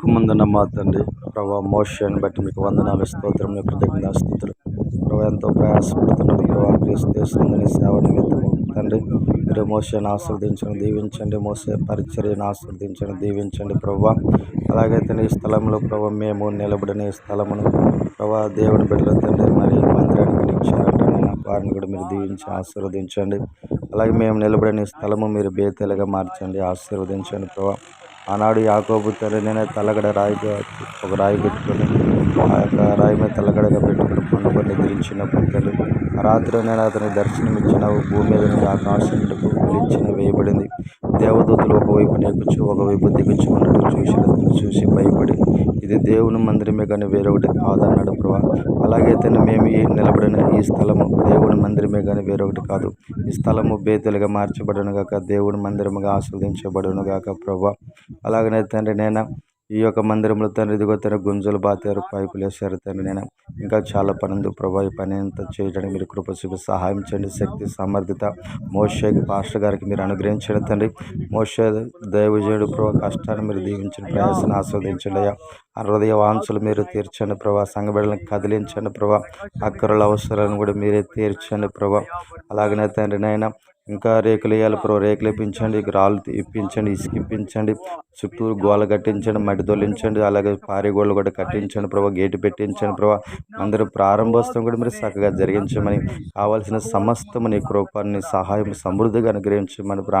పరలోకమందున మా తండ్రి ప్రభా మోషన్ బట్టి మీకు వందనాలు స్తోత్రం కృతజ్ఞత స్థుతులు ప్రభా ఎంతో ప్రయాసపడుతున్నాడు ప్రభా క్రీస్తుని సేవ నిమిత్తం తండ్రి మీరు మోషన్ ఆస్వాదించండి దీవించండి మోసే పరిచర్యను ఆస్వాదించండి దీవించండి ప్రభా. అలాగైతే ఈ స్థలంలో ప్రభా మేము నిలబడిన ఈ స్థలమును ప్రభా దేవుని బిడ్డల తండ్రి మరి మందిరానికి ఇచ్చారంటే. వారిని కూడా మీరు దీవించి ఆశీర్వదించండి. అలాగే మేము నిలబడిన ఈ స్థలము మీరు బేతలుగా మార్చండి ఆశీర్వదించండి ప్రభా. ఆనాడు యాకోబు తల్లినే తలగడ రాయిగా ఒక రాయి పెట్టుకొని ఆ యొక్క రాయి మీద తలగడగా పెట్టుకుని పండుగ నిద్రించినప్పుడు తండ్రి రాత్రి నేను అతనికి దర్శనం ఇచ్చినావు భూమి మీద నుండి ఆకాశం పిలిచిన వేయబడింది. దేవదూతలు ఒకవైపు నెక్కుచు ఒకవైపు దిగుచుకున్నట్టు చూసిన చూసి చూసి భయపడి ఇది దేవుని మందిరమే కానీ వేరొకటి కాదన్నాడు ప్రభా. అలాగైతే మేము ఈ నిలబడిన ఈ స్థలము దేవుని మందిరమే కానీ వేరొకటి కాదు. ఈ స్థలము బేతులుగా మార్చబడును గాక దేవుని మందిరముగా ఆస్వాదించబడును గాక ప్రభా. అలాగనే తండ్రి నేను ఈ యొక్క మందిరంలో తండ్రి ఇదిగో తన గుంజలు బాతారు పైపులు వేశారు తండ్రి నేను. ఇంకా చాలా పని ఉంది ప్రభా ఈ పని అంతా చేయడానికి మీరు కృప చూపి సహాయం చేయండి శక్తి సమర్థత. మోషేకి పాస్టర్ గారికి మీరు అనుగ్రహించండి తండ్రి. మోషే దైవజయుడు ప్రభా కష్టాన్ని మీరు దీవించండి ప్రయాసాన్ని ఆస్వాదించండి అయ్యా. హృదయ వాంఛలు మీరు తీర్చండి ప్రభా సంగబిడలను కదిలించండి ప్రభా. అక్కరుల అవసరాలను కూడా మీరే తీర్చండి ప్రభా. అలాగనే తండ్రి నైనా ఇంకా రేకులు వేయాలి ప్రో రేకులు ఇప్పించండి రాళ్ళు ఇప్పించండి ఇసుక ఇప్పించండి చుట్టూరు గోల కట్టించండి మట్టి తొలించండి అలాగే పారి గోళ్ళు కూడా కట్టించండి ప్రభావ గేటు పెట్టించండి ప్రభా. అందరూ ప్రారంభోత్సవం కూడా మీరు చక్కగా జరిగించమని కావాల్సిన సమస్తము నీ కృపాన్ని సహాయం సమృద్ధిగా అనుగ్రహించమని ప్రా